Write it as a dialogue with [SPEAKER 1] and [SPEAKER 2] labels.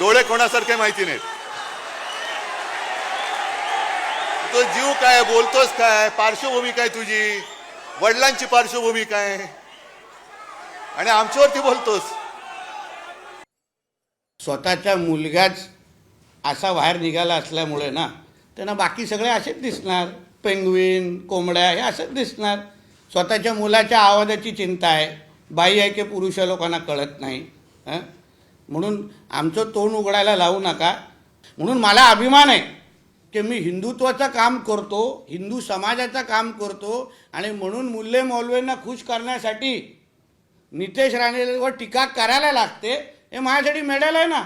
[SPEAKER 1] डोळे कोणासारखे माहिती नाहीत. तो जीव काय बोलतोस काय पार्श्वभूमी काय तुझी? वडिलांची पार्श्वभूमी काय? आणि आमच्यावरती बोलतोस.
[SPEAKER 2] स्वतःचा मुलगाच असा बाहेर निघाला असल्यामुळे ना त्यांना बाकी सगळे असेच दिसणार. पेंग्विन कोंबड्या हे असंच दिसणार. स्वतःच्या मुलाच्या आवाजाची चिंता आहे. बाई आहे की पुरुष लोकांना कळत नाही. हं? म्हणून आमचं तोंड उघडायला लावू नका. म्हणून मला अभिमान आहे की मी हिंदुत्वाचं काम करतो हिंदू समाजाचं काम करतो आणि म्हणून मुल्ले मौलवेंना खुश करण्यासाठी नितेश राणेवर टीका करायला लागते हे माझ्यासाठी मेडल आहे ना.